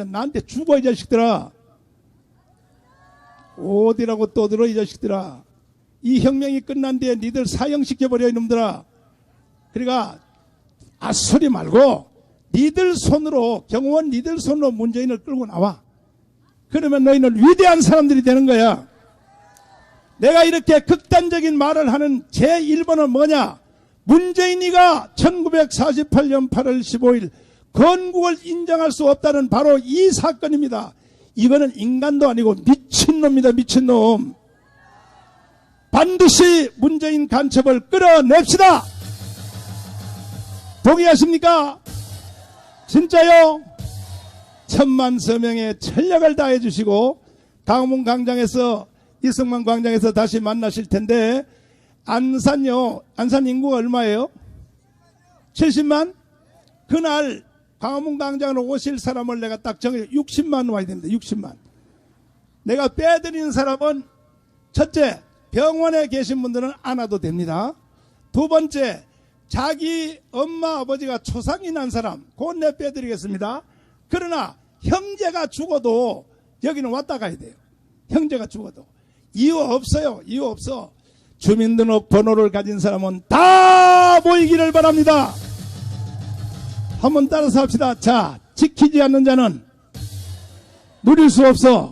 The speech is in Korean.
하면 나한테 죽어 이 자식들아. 어디라고 떠들어 이 자식들아. 이 혁명이 끝난 뒤에 니들 사형시켜버려 이놈들아. 그러니까 아소리 말고 니들 손으로 경호원 니들 손으로 문재인을 끌고 나와. 그러면 너희는 위대한 사람들이 되는 거야. 내가 이렇게 극단적인 말을 하는 제 1번은 뭐냐? 문재인이가 1948년 8월 15일 건국을 인정할 수 없다는 바로 이 사건입니다. 이거는 인간도 아니고 미친놈입니다. 미친놈. 반드시 문재인 간첩을 끌어냅시다. 동의하십니까? 진짜요? 천만 서명의 전력을 다해 주시고 강문 광장에서 이승만 광장에서 다시 만나실 텐데 안산요 안산 인구가 얼마예요? 70만? 그날 광화문 광장으로 오실 사람을 내가 딱 정해 60만 와야 됩니다. 60만. 내가 빼드리는 사람은 첫째 병원에 계신 분들은 안 와도 됩니다. 두 번째 자기 엄마 아버지가 초상이 난 사람 그건 내 빼드리겠습니다. 그러나 형제가 죽어도 여기는 왔다 가야 돼요. 형제가 죽어도 이유 없어요. 이유 없어. 주민등록 번호를 가진 사람은 다 모이기를 바랍니다. 한번 따라서 합시다. 자, 지키지 않는 자는 누릴 수 없어.